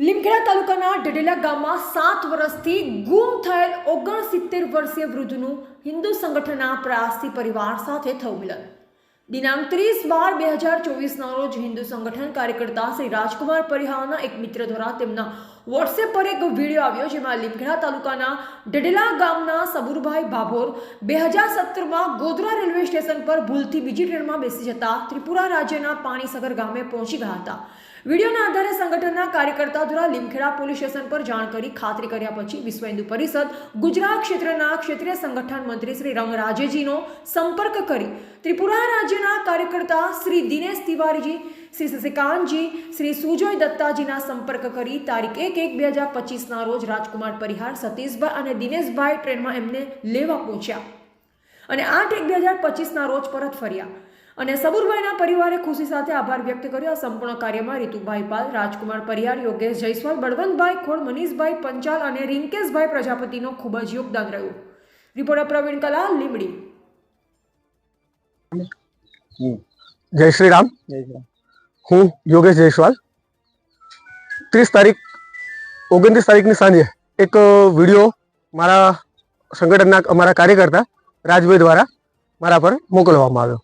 લીમખેડા તાલુકાના ઢડેલા ગામમાં સાત વર્ષથી ગુમ થયેલ ઓગણસિત્તેર વર્ષીય વૃદ્ધનું હિન્દુ સંગઠનના પ્રયાસથી પરિવાર સાથે થયું મિલન. દિનાંક ત્રીસ બાર બે હજાર ચોવીસના રોજ હિન્દુ સંગઠન કાર્યકર્તા શ્રી રાજકુમાર પરિહારના એક મિત્ર દ્વારા તેમના વોટ્સએપ પર એક વીડિયો આવ્યો જેમાં લીમખેડા તાલુકાના ડડેલા ગામના સબુરભાઈ ભાભોર બે હજાર સત્તરમાં ગોધરા રેલવે સ્ટેશન પર ભૂલથી બીજી ટ્રેનમાં બેસી જતા ત્રિપુરા રાજ્યના પાણીસગર ગામે પહોંચી ગયા હતા. વિડીયોના આધારે સંગઠનના કાર્યકર્તા દ્વારા લીમખેડા પોલીસ સ્ટેશન પર જાણ કરી ખાતરી કર્યા પછી વિશ્વ હિન્દુ પરિષદ, ગુજરાત ક્ષેત્રના ક્ષેત્રીય સંગઠન મંત્રી શ્રી રંગરાજેજીનો સંપર્ક કરી ત્રિપુરા રાજ્યના કાર્યકર્તા શ્રી દિનેશ તિવારીજી શ્રી શશિકાંતજી શ્રી સુજોય દત્તાજીના સંપર્ક કરી તારીખ એક એક બે હજાર પચીસના રોજ રાજકુમાર પરિહાર સતીશભાઈ અને દિનેશભાઈ ટ્રેનમાં એમને લેવા પહોંચ્યા. અને આઠ એક બે હજાર પચીસના રોજ પરત ફર્યા. અને સબુરભાઈના પરિવારે ખુશી સાથે આભાર વ્યક્ત કર્યો. આ સંપૂર્ણ કાર્યમાં રીતુભાઈ પાલ રાજકુમાર પરિયાર યોગેશ જયસ્વાલ બળવંતભાઈ ખોડ મનીષભાઈ પંચાલ અને રિંકેશભાઈ પ્રજાપતિનો ખૂબ જ યોગદાન રહ્યું. રિપોર્ટર પ્રવીણ કલાલ લીમડી જય શ્રી રામ. હું યોગેશ જયસ્વાલ. ત્રીસ તારીખ, ઓગણત્રીસ તારીખની સાંજે એક વીડિયો મારા સંગઠનના, અમારા કાર્યકર્તા રાજભાઈ દ્વારા મારા પર મોકલવામાં આવ્યો.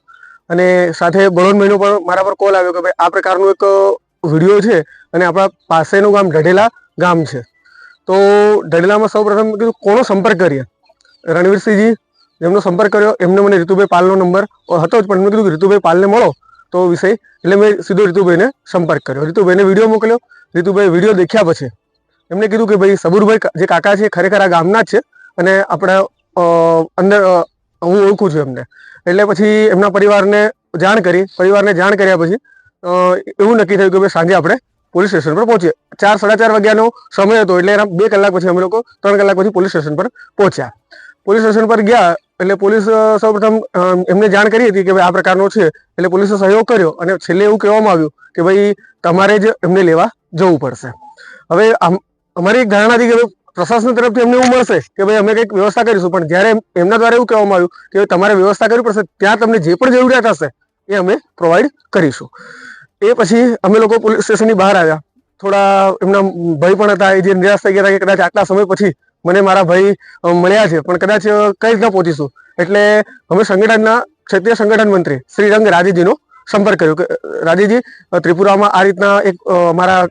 અને સાથે બળવંતભાઈનો પણ મારા પર કોલ આવ્યો કે ભાઈ, આ પ્રકારનો એક વીડિયો છે અને આપણા પાસેનું ગામ ઢઢેલા ગામ છે. તો ઢઢેલામાં સૌ પ્રથમ કીધું, કોનો સંપર્ક કરીએ? રણવીરસિંહજી, જેમનો સંપર્ક કર્યો, એમને મને રીતુભાઈ પાલનો નંબર હતો જ, પણ મેં કીધું રીતુભાઈ પાલને મળો. તો વિષય. એટલે મેં સીધો રીતુભાઈને સંપર્ક કર્યો. રીતુભાઈને વીડિયો મોકલ્યો. રીતુભાઈ વીડિયો દેખ્યા પછી એમને કીધું કે ભાઈ સબુરભાઈ જે કાકા છે ખરેખર આ ગામના જ છે અને આપણા અંદર હું ઓળખું છું એમને. એટલે પછી એમના પરિવારને જાણ કરી. પરિવારને જાણ કર્યા પછી એવું નક્કી થયું કે ભાઈ સાંજે આપણે પોલીસ સ્ટેશન પર પહોંચીએ. ચાર, સાડા ચાર વાગ્યાનો સમય હતો એટલે એના બે કલાક પછી અમે લોકો, ત્રણ કલાક પછી પોલીસ સ્ટેશન પર પહોંચ્યા. પોલીસ સ્ટેશન પર ગયા એટલે પોલીસ સૌપ્રથમ એમને જાણ કરી હતી કે ભાઈ આ પ્રકારનો છે. એટલે પોલીસે સહયોગ કર્યો અને છેલ્લે એવું કહેવામાં આવ્યું કે ભાઈ તમારે જ એમને લેવા જવું પડશે. હવે અમારી એક ધારણા હતી કે પ્રશાસન તરફથી અમને એવું મળશે કે ભાઈ અમે કંઈક વ્યવસ્થા કરીશું. પણ જ્યારે એમના દ્વારા એવું કહેવામાં આવ્યું કે તમારે વ્યવસ્થા કરવી પડશે, ત્યાં તમને જે પણ જરૂરિયાત હશે એ અમે પ્રોવાઈડ કરીશું. એ પછી અમે લોકો પોલીસ સ્ટેશનની બહાર આવ્યા. થોડા એમના ભય પણ હતા, એ જે નિરાશ થઈ ગયા હતા કે કદાચ આટલા સમય પછી મને મારા ભાઈ મળ્યા છે. પણ કદાચ કઈ રીતના પહોંચીશું? એટલે અમે સંગઠનના, ક્ષેત્રીય સંગઠન મંત્રી શ્રી રંગ રાજીજીનો સંપર્ક કર્યો. કે, રાજીજી ત્રિપુરામાં આ રીતના એક મારા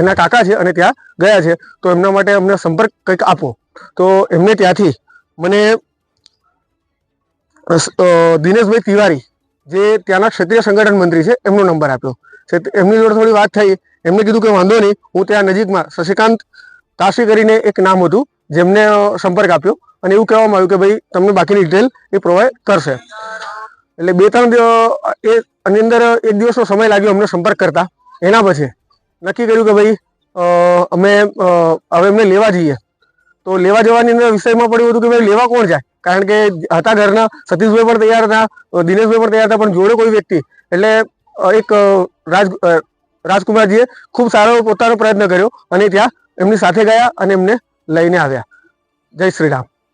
એના કાકા છે અને ત્યાં ગયા છે. તો એમના માટે અમને સંપર્ક કંઈક આપો. તો એમને ત્યાંથી મને દિનેશભાઈ તિવારી, જે ત્યાંના ક્ષેત્રીય સંગઠન મંત્રી છે, એમનો નંબર આપ્યો. એમની જોડે થોડી વાત થઈ. એમને કીધું કે વાંધો નહીં, હું ત્યાં નજીકમાં, શશિકાંત તાશી કરીને એક નામ હતું, જેમને સંપર્ક આપ્યો. અને એવું કહેવામાં આવ્યું કે ભાઈ, તમને બાકીની ડિટેલ એ પ્રોવાઈડ કરશે. એટલે બે ત્રણ એ આની અંદર એક દિવસનો સમય લાગ્યો અમને સંપર્ક કરતા. એના પછી નક્કી કર્યું કે ભાઈ અમે હવે એમને લેવા જઈએ. તો લેવા જવાની અંદર વિષયમાં પડ્યું હતું કે ભાઈ, લેવા કોણ જાય? કારણ કે હતા ઘરના, સતીશભાઈ પણ તૈયાર હતા દિનેશભાઈ પણ તૈયાર હતા, પણ જોડે કોઈ વ્યક્તિ. એટલે એક રાજ રાજકુમારજીએ ખૂબ સારો પોતાનો પ્રયત્ન કર્યો. અને ત્યાં એમની સાથે ગયા અને એમને લઈને આવ્યા. જય શ્રી રામ.